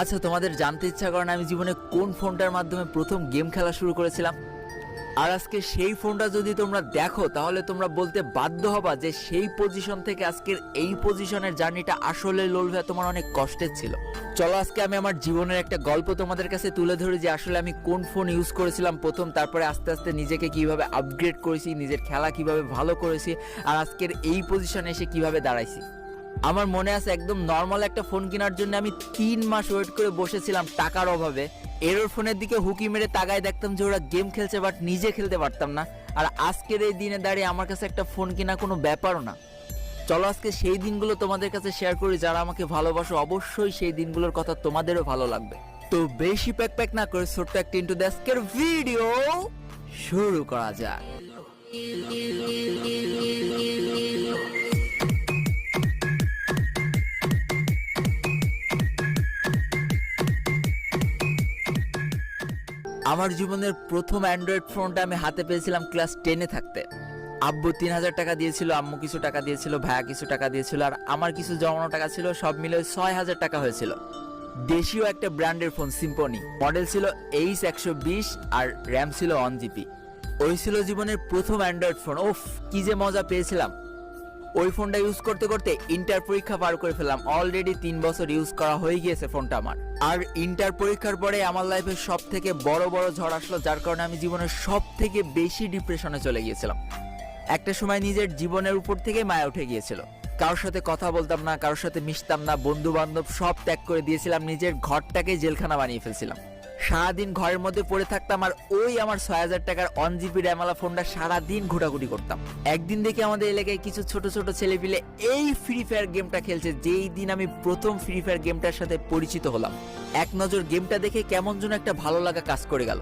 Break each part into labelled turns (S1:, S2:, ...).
S1: আচ্ছা তোমাদের জানতে ইচ্ছা করেন আমি জীবনে কোন ফোনটার মাধ্যমে প্রথম গেম খেলা শুরু করেছিলাম? আর আজকে সেই ফোনটা যদি তোমরা দেখো, তাহলে তোমরা বলতে বাধ্য হবা যে সেই পজিশন থেকে আজকের এই পজিশনের জার্নিটা আসলে লোলভা তোমার অনেক কষ্টের ছিল। চলো, আজকে আমি আমার জীবনের একটা গল্প তোমাদের কাছে তুলে ধরি যে আসলে আমি কোন ফোন ইউজ করেছিলাম প্রথম, তারপরে আস্তে আস্তে নিজেকে কীভাবে আপগ্রেড করেছি, নিজের খেলা কীভাবে ভালো করেছি, আর আজকের এই পজিশনে এসে কীভাবে দাঁড়াইছি। আমার মনে আছে একদম নর্মাল একটা ফোন কেনার জন্য আমি তিন মাস ওয়েট করে বসেছিলাম টাকার অভাবে। এরোর ফোনের দিকে হুকি মেরে তাকায় দেখতাম যে ওরা গেম খেলছে বাট নিজে খেলতে পারতাম না। আর আজকের এই দিনে দাঁড়িয়ে আমার কাছে একটা ফোন কেনা কোনো ব্যাপারও না। চলো আজকে সেই দিনগুলো তোমাদের কাছে শেয়ার করি, যারা আমাকে ভালোবাসো অবশ্যই সেই দিনগুলোর কথা তোমাদেরও ভালো লাগবে। তো বেশি প্যাক প্যাক না করে ছোট্ট একটা ইন্টু ভিডিও শুরু করা যাক। আমার জীবনের প্রথম অ্যান্ড্রয়েড ফোনটা আমি হাতে পেয়েছিলাম ক্লাস টেনে থাকতে। আব্বু তিন হাজার টাকা দিয়েছিল, আম্মু কিছু টাকা দিয়েছিল, ভাইয়া কিছু টাকা দিয়েছিল, আর আমার কিছু জমানো টাকা ছিল, সব মিলে ছয় হাজার টাকা হয়েছিল। দেশীয় একটা ব্র্যান্ডের ফোন সিম্পনি মডেল ছিল এইচ একশো বিশ আর র্যাম ছিল ওয়ান জিবি ওই ছিল জীবনের প্রথম অ্যান্ড্রয়েড ফোন ওফ, কি যে মজা পেয়েছিলাম। ওই ফোনটা ইউজ করতে করতে ইন্টার পরীক্ষা পার করে ফেললাম। অলরেডি তিন বছর ইউজ করা হয়ে গিয়েছে ফোনটা আমার। আর ইন্টার পরীক্ষার পরে আমার লাইফে সব থেকে বড় বড় ঝড় আসলো, যার কারণে আমি জীবনের সব থেকে বেশি ডিপ্রেশনে চলে গিয়েছিলাম। একটা সময় নিজের জীবনের উপর থেকে মায়া উঠে গিয়েছিল। কারোর সাথে কথা বলতাম না, কারোর সাথে মিশতাম না বন্ধু বান্ধব সব ত্যাগ করে দিয়েছিলাম, নিজের ঘরটাকে জেলখানা বানিয়ে ফেলছিলাম। সারাদিন ঘরের মধ্যে পড়ে থাকতাম আর ওই আমার ছয় হাজার টাকার ওয়ান জিবি র্যামালা ফোনটা সারাদিন ঘোটাঘুটি করতাম। একদিন দেখে আমাদের এলাকায় কিছু ছোট ছোট ছেলে পিলে এই ফ্রি ফায়ার গেমটা খেলছে, যেই দিন আমি প্রথম ফ্রি ফায়ার গেমটার সাথে পরিচিত হলাম। এক নজর গেমটা দেখে কেমন যেন একটা ভালো লাগা কাজ করে গেল।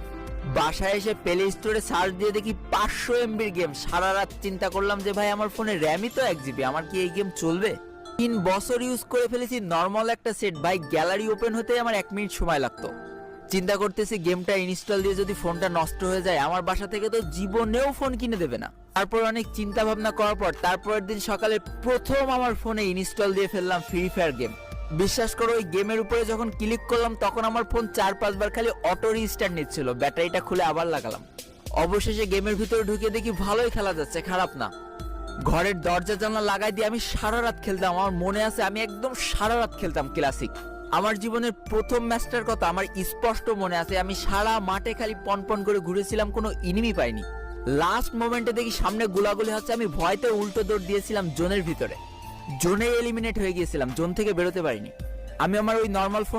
S1: বাসায় এসে প্লে স্টোরে সার্চ দিয়ে দেখি পাঁচশো এমবির গেম সারা রাত চিন্তা করলাম যে, ভাই, আমার ফোনে র্যামই তো এক জিবি আমার কি এই গেম চলবে? তিন বছর ইউজ করে ফেলেছি নর্মাল একটা সেট ভাই গ্যালারি ওপেন হতে আমার এক মিনিট সময় লাগতো। চিন্তা করতেছি গেমটা ইনস্টল দিয়ে যদি ফোনটা নষ্ট হয়ে যায়, আমার বাসা থেকে তো জীবনেও ফোন কিনে দেবে না। তারপর অনেক চিন্তা ভাবনা করার পর তারপরের দিন সকালে প্রথম আমার ফোনে ইনস্টল দিয়ে ফেললাম ফ্রি ফায়ার গেম বিশ্বাস করো, ওই গেমের উপরে যখন ক্লিক করলাম, তখন আমার ফোন চার পাঁচবার খালি অটো রিস্টার্ট নিচ্ছিল, ব্যাটারিটা খুলে আবার লাগালাম। অবশেষে গেমের ভিতরে ঢুকে দেখি ভালোই খেলা যাচ্ছে, খারাপ না। ঘরের দরজা জানলা লাগাই দিয়ে আমি সারা রাত খেলতাম, আমার মনে আছে আমি একদম সারা রাত খেলতাম ক্লাসিক আমার জীবনের প্রথম ম্যাচটার কথা আমার স্পষ্ট মনে আছে। আমি সারা মাঠে খালি পন পন করে ঘুরেছিলাম, কোনো ইনিমি পাইনি। লাস্ট মোমেন্টে দেখি সামনে গোলাগুলি হচ্ছে, আমি ভয়তে উল্টো দৌড় দিয়েছিলাম জোনের ভিতরে। জোনে এলিমিনেট হয়ে গিয়েছিলাম, জোন থেকে বেরোতে পারিনি। আমি আমার ওই নর্মাল ফোন